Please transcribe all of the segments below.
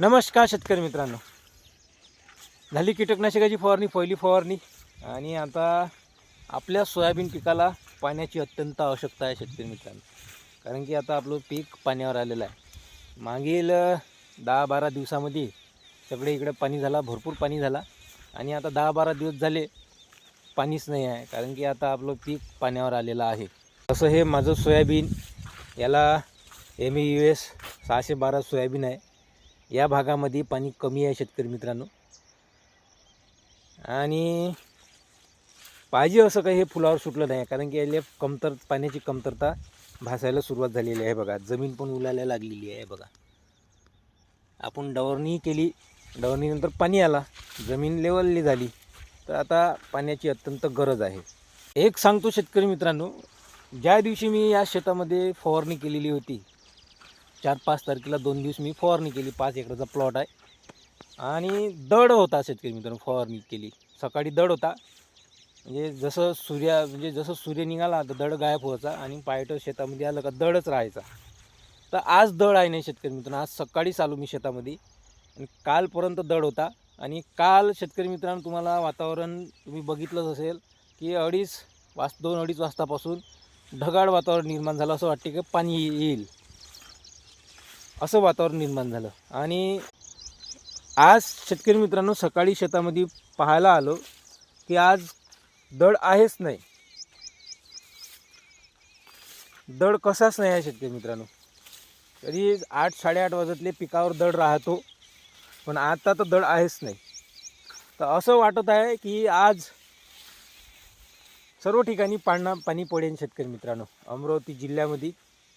नमस्कार शेतकरी मित्रांनो. झाली कीटकनाशकाची फवारणी पहिली फवारणी. आणि आता आपल्या सोयाबीन पिकाला पाण्याची अत्यंत आवश्यकता आहे शेतकरी मित्रांनो. कारण की आता आपलं पीक पाण्यावर आलेलं आहे. मागील दहा बारा दिवसामध्ये सगळे इकडे पाणी झाला भरपूर पाणी झाला. आणि आता दहा बारा दिवस झाले पाणीच नाही आहे. कारण की आता आपलं पीक पाण्यावर आलेलं आहे. तसं हे माझं सोयाबीन याला एम ई यू एस सहाशे बारा सोयाबीन आहे. या भागामध्ये पाणी कमी आहे शेतकरी मित्रांनो. आणि पाहिजे असं काही हे फुलावर सुटलं नाही कारण की याला कमतर पाण्याची कमतरता भासायला सुरुवात झालेली आहे बघा. जमीन पण उलायला लागलेली आहे बघा. आपण डवरणी केली डवरणीनंतर पाणी आला. जमीन लेवलली झाली. तर आता पाण्याची अत्यंत गरज आहे. एक सांगतो शेतकरी मित्रांनो ज्या दिवशी मी या शेतामध्ये फवारणी केलेली होती चार पाच तारखेला दोन दिवस मी फवारणी केली पाच एकराचा प्लॉट आहे. आणि दड होता शेतकरी मित्रांनो फवारणी केली. सकाळी दड होता. म्हणजे जसं सूर्या म्हणजे जसं सूर्य निघाला तर दड गायब व्हायचा आणि पायट शेतामध्ये आलं का दडच राहायचा. तर आज दड आहे नाही शेतकरी मित्रांनो आज सकाळीच आलो मी शेतामध्ये. आणि कालपर्यंत दड होता. आणि काल शेतकरी मित्रांनो तुम्हाला वातावरण तुम्ही बघितलंच असेल की अडीच वाज दोन अडीच वाजतापासून ढगाळ वातावरण निर्माण झालं असं वाटते की पाणी येईल. असं वातावरण निर्माण झालं. आणि आज शेतकरी मित्रांनो सकाळी शेतामध्ये पाहायला आलो की आज दड आहेच नाही. दड कसाच नाही आहे शेतकरी मित्रांनो. तरी आठ साडेआठ वाजतले पिकावर दड राहतो. पण आता तर दड आहेच नाही. तर असं वाटत आहे की आज सर्व ठिकाणी पाणी पाणी पडेल शेतकरी मित्रांनो. अमरावती जिल्ह्यामध्ये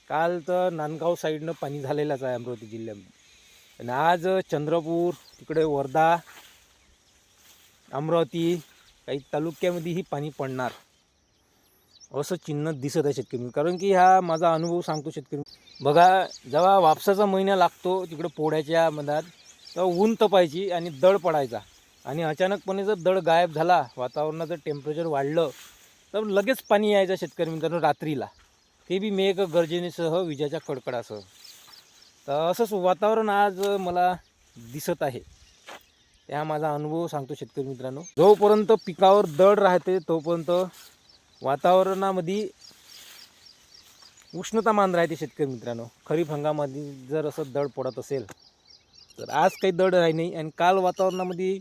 काल तर नांदगाव साईडनं पाणी झालेलंच आहे अमरावती जिल्ह्यामध्ये. आणि आज चंद्रपूर तिकडे वर्धा अमरावती काही तालुक्यामध्येही पाणी पडणार. असं चिन्ह दिसत आहे शेतकरी कारण की हा माझा अनुभव सांगतो शेतकरी बघा जेव्हा वापसाचा महिना लागतो तिकडे पोळ्याच्या मधात तेव्हा ऊन तपायची आणि दड पडायचा. आणि अचानकपणे जर दड गायब झाला वातावरणाचं टेम्परेचर वाढलं तर लगेच पाणी यायचं शेतकरी मित्रांनो रात्रीला. ते बी मेघ गर्जनेसह विजाच्या कडकडासह. तर असंच वातावरण आज मला दिसत आहे. त्या माझा अनुभव सांगतो शेतकरी मित्रांनो. जोपर्यंत पिकावर दड राहते तोपर्यंत वातावरणामध्ये उष्णतामान राहते शेतकरी मित्रांनो. खरीप हंगामामध्ये जर असं दड पडत असेल तर आज काही दड राही नाही आणि काल वातावरणामध्ये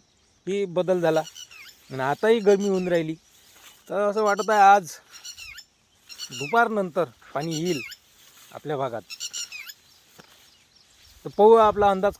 ही बदल झाला. आणि आताही गरमी होऊन राहिली. तर असं वाटत आहे आज दुपारनंतर पाणी येईल आपल्या भागात. तर पाहू आपला अंदाज.